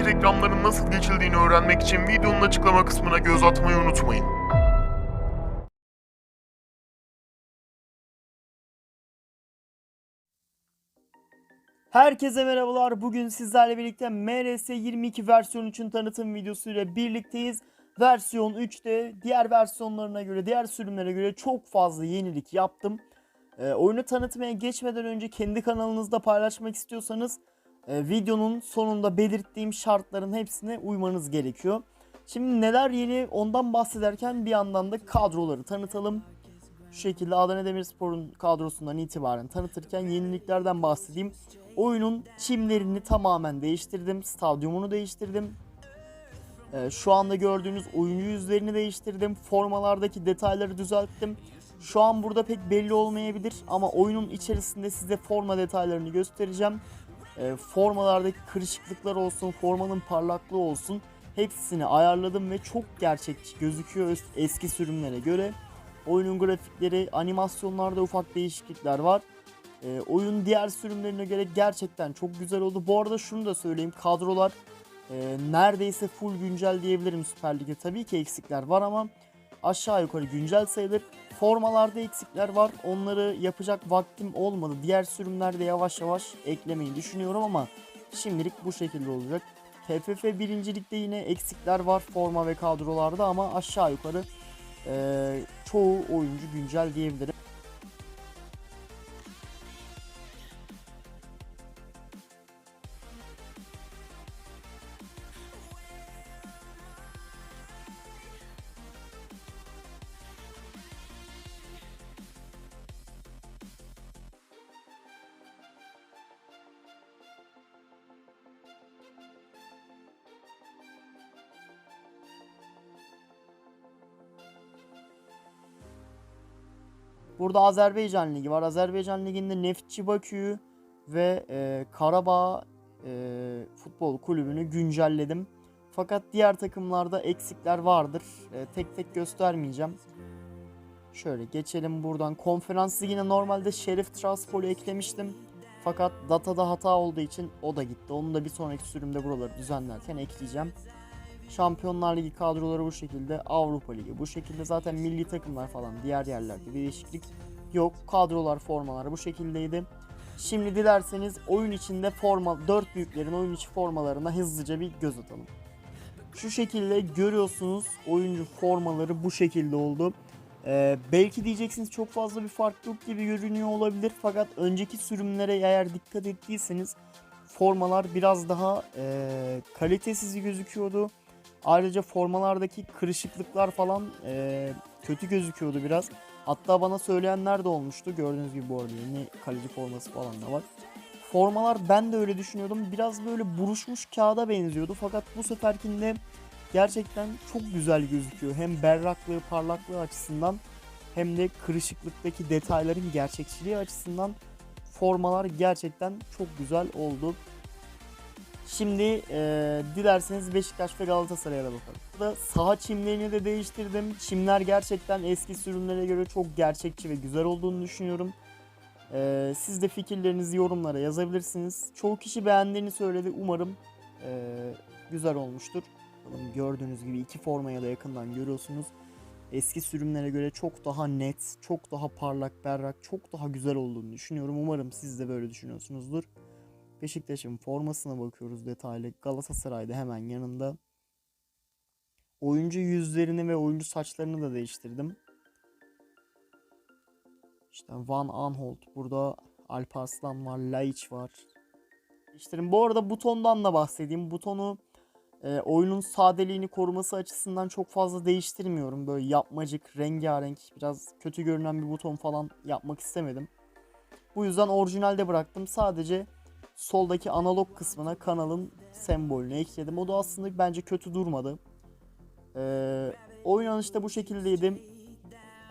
Linkteki reklamların nasıl geçildiğini öğrenmek için videonun açıklama kısmına göz atmayı unutmayın. Herkese merhabalar. Bugün sizlerle birlikte MRS 22 versiyon 3'ün tanıtım videosuyla birlikteyiz. Versiyon 3'te diğer versiyonlarına göre, diğer sürümlere göre çok fazla yenilik yaptım. Ee, oyunu tanıtmaya geçmeden önce kendi kanalınızda paylaşmak istiyorsanız e, videonun sonunda belirttiğim şartların hepsine uymanız gerekiyor. Şimdi neler yeni ondan bahsederken bir yandan da kadroları tanıtalım. Şu şekilde Adana Demirspor'un kadrosundan itibaren tanıtırken yeniliklerden bahsedeyim. Oyunun çimlerini tamamen değiştirdim. Stadyumunu değiştirdim. Ee, şu anda gördüğünüz oyuncu yüzlerini değiştirdim. Formalardaki detayları düzelttim. Şu an burada pek belli olmayabilir ama oyunun içerisinde size forma detaylarını göstereceğim. Ee, formalardaki kırışıklıklar olsun, formanın parlaklığı olsun hepsini ayarladım ve çok gerçekçi gözüküyor es- eski sürümlere göre. Oyunun grafikleri, animasyonlarda ufak değişiklikler var. Ee, oyun diğer sürümlerine göre gerçekten çok güzel oldu. Bu arada şunu da söyleyeyim. Kadrolar e, neredeyse full güncel diyebilirim Süper Lig'de. Tabii ki eksikler var ama aşağı yukarı güncel sayılır. Formalarda eksikler var. Onları yapacak vaktim olmadı. Diğer sürümlerde yavaş yavaş eklemeyi düşünüyorum ama şimdilik bu şekilde olacak. TFF birincilikte yine eksikler var forma ve kadrolarda ama aşağı yukarı e, çoğu oyuncu güncel diyebilirim. Burada Azerbaycan Ligi var. Azerbaycan Ligi'nde Neftçi Bakü ve e, Karabağ e, Futbol Kulübü'nü güncelledim. Fakat diğer takımlarda eksikler vardır. E, tek tek göstermeyeceğim. Şöyle geçelim buradan. Konferans Ligi'ne normalde Şerif Transpol'ü eklemiştim. Fakat datada hata olduğu için o da gitti. Onu da bir sonraki sürümde buraları düzenlerken ekleyeceğim. Şampiyonlar Ligi kadroları bu şekilde. Avrupa Ligi bu şekilde. Zaten milli takımlar falan diğer yerlerde bir değişiklik yok. Kadrolar, formalar bu şekildeydi. Şimdi dilerseniz oyun içinde forma, dört büyüklerin oyun içi formalarına hızlıca bir göz atalım. Şu şekilde görüyorsunuz oyuncu formaları bu şekilde oldu. Ee, belki diyeceksiniz çok fazla bir fark yok gibi görünüyor olabilir. Fakat önceki sürümlere eğer dikkat ettiyseniz formalar biraz daha e, kalitesiz gözüküyordu. Ayrıca formalardaki kırışıklıklar falan e, kötü gözüküyordu biraz. Hatta bana söyleyenler de olmuştu. Gördüğünüz gibi bu arada yeni kaleci forması falan da var. Formalar ben de öyle düşünüyordum. Biraz böyle buruşmuş kağıda benziyordu. Fakat bu seferkinde gerçekten çok güzel gözüküyor. Hem berraklığı, parlaklığı açısından hem de kırışıklıktaki detayların gerçekçiliği açısından formalar gerçekten çok güzel oldu. Şimdi e, dilerseniz Beşiktaş ve Galatasaray'a da bakalım. Burada saha çimlerini de değiştirdim. Çimler gerçekten eski sürümlere göre çok gerçekçi ve güzel olduğunu düşünüyorum. E, siz de fikirlerinizi yorumlara yazabilirsiniz. Çoğu kişi beğendiğini söyledi. Umarım e, güzel olmuştur. Gördüğünüz gibi iki formaya da yakından görüyorsunuz. Eski sürümlere göre çok daha net, çok daha parlak, berrak, çok daha güzel olduğunu düşünüyorum. Umarım siz de böyle düşünüyorsunuzdur. Beşiktaş'ın formasına bakıyoruz detaylı. Galatasaray'da hemen yanında. Oyuncu yüzlerini ve oyuncu saçlarını da değiştirdim. İşte Van Aanholt burada Alparslan var, Laiç var. Değiştirdim. Bu arada butondan da bahsedeyim. Butonu e, oyunun sadeliğini koruması açısından çok fazla değiştirmiyorum. Böyle yapmacık, rengarenk, biraz kötü görünen bir buton falan yapmak istemedim. Bu yüzden orijinalde bıraktım. Sadece soldaki analog kısmına kanalın sembolünü ekledim. O da aslında bence kötü durmadı. Ee, oynanışta bu şekildeydi.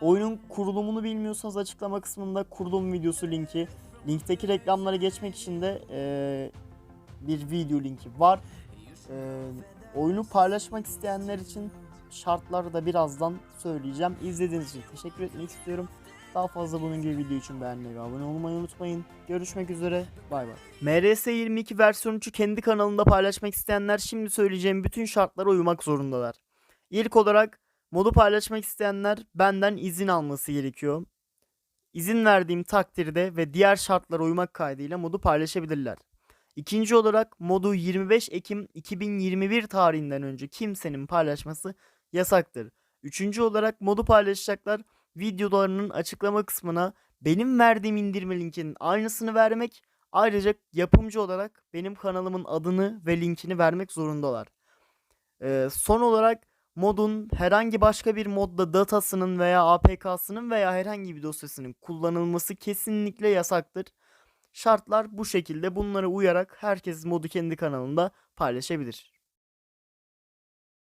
Oyunun kurulumunu bilmiyorsanız açıklama kısmında kurulum videosu linki. Linkteki reklamlara geçmek için de ee, bir video linki var. Ee, oyunu paylaşmak isteyenler için şartları da birazdan söyleyeceğim. İzlediğiniz için teşekkür etmek istiyorum. Daha fazla bunun gibi video için beğenmeyi ve abone olmayı unutmayın. Görüşmek üzere. Bay bay. MRS22 versiyon 3'ü kendi kanalında paylaşmak isteyenler şimdi söyleyeceğim bütün şartlara uymak zorundalar. İlk olarak modu paylaşmak isteyenler benden izin alması gerekiyor. İzin verdiğim takdirde ve diğer şartlara uymak kaydıyla modu paylaşabilirler. İkinci olarak modu 25 Ekim 2021 tarihinden önce kimsenin paylaşması yasaktır. Üçüncü olarak modu paylaşacaklar videolarının açıklama kısmına benim verdiğim indirme linkinin aynısını vermek ayrıca yapımcı olarak benim kanalımın adını ve linkini vermek zorundalar. Ee, son olarak modun herhangi başka bir modda datasının veya APK'sının veya herhangi bir dosyasının kullanılması kesinlikle yasaktır. Şartlar bu şekilde bunlara uyarak herkes modu kendi kanalında paylaşabilir.